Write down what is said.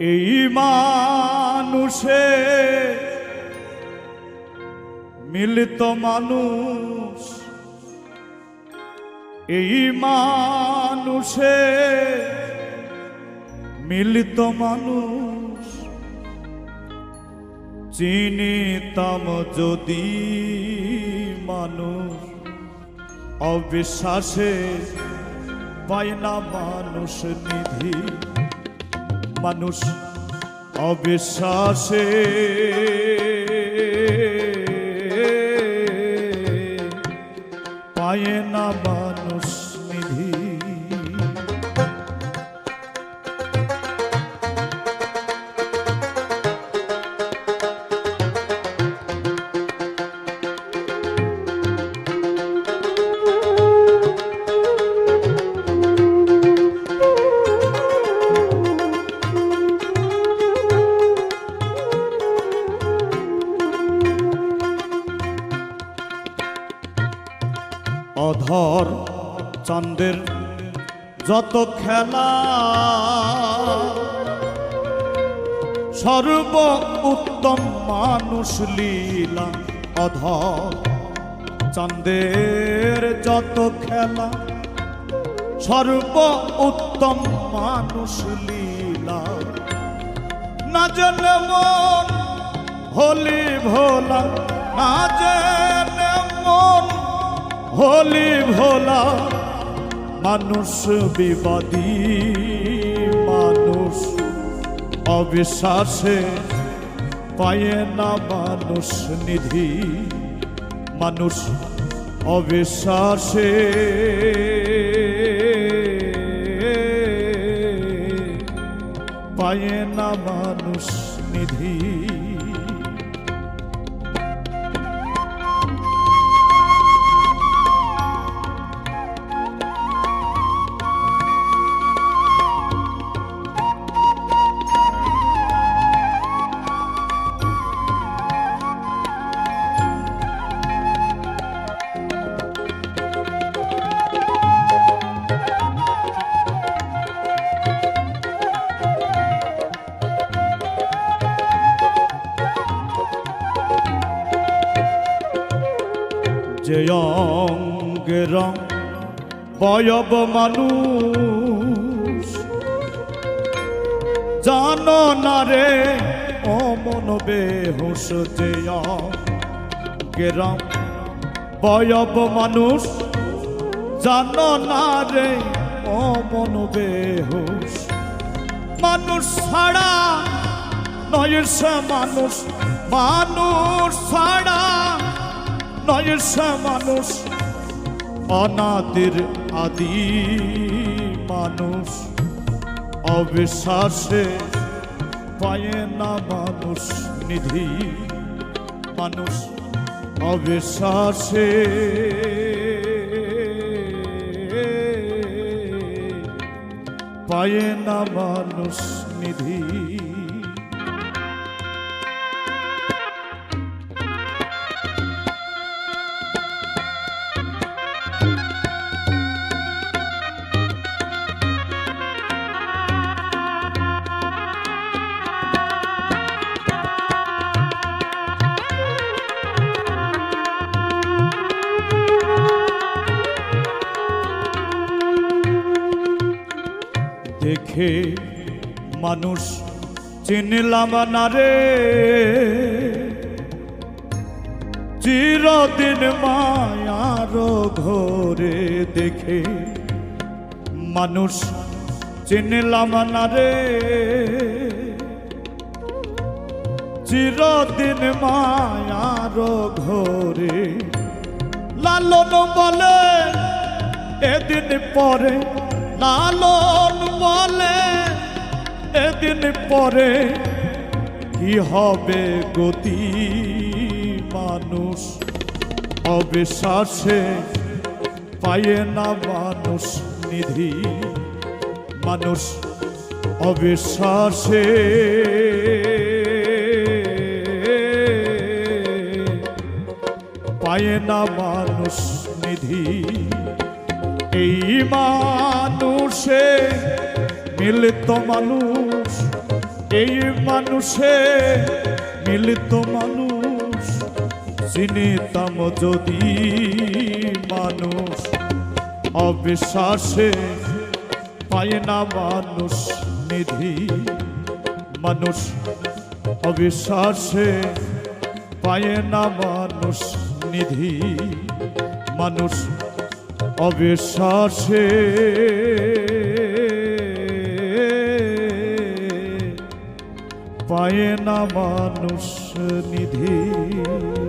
এই মানুষে মিলিত মানুষ। এই মানুষে মিলিত মানুষ। চিনিতাম যদি মানুষ, অবিশ্বাসে পায় না মানুষ নিধি। মানুষ অবিশ্বাসে। পায়ে না অধর চন্দ্রের যত খেলা, সর্ব উত্তম মানুষ লীলা অধর চন্দ্রের যত খেলা, সর্ব উত্তম মানুষ লীলা। না জানে মন হলি ভোলা, না জানে মন হলি ভোলা, মানুষ বিবাদী, মানুষ অবিশ্বাসে পায় না, মানুষ নিধি, মানুষ অবিশ্বাসে। পায় না, মানুষ নিধি যে অঙ্গের বয়ব মানুষ। জানো না রে অমন বেহুশ যে অঙ্গের বয়ব মানুষ। জানো না রে অমন বেহুশ। মানুষ ছাড়া নয় সে মানুষ মানুষ ছাড়া নয় মানুষ, অনাদির আদি মানুষ। অবিশ্বাসে পায় না মানুষ, নিধি মানুষ। অবিশ্বাসে পায় না মানুষ, নিধি দেখে মানুষ চিনলাম না রে। চিরদিন মায়ার ঘরে দেখে মানুষ চিনলাম না রে। চিরদিন মায়ার ঘরে লালন বলে, এদিন পরে লালন বলে, এদিন পরে কি হবে গতি মানুষ? অবিশ্বাসে পায়ে না মানুষ নিধি মানুষ। অবিশ্বাসে পায় না মানুষ নিধি। এই মানুষে, মিলিত মানুষ। এই মানুষে, মিলিত মানুষ। চিনিতাম যদি মানুষ, অবিশ্বাসে পায় না মানুষ নিধি। মানুষ অবিশ্বাসে পায় না মানুষ নিধি। মানুষ অবিশ্বাসে পায় না মানুষ নিধি।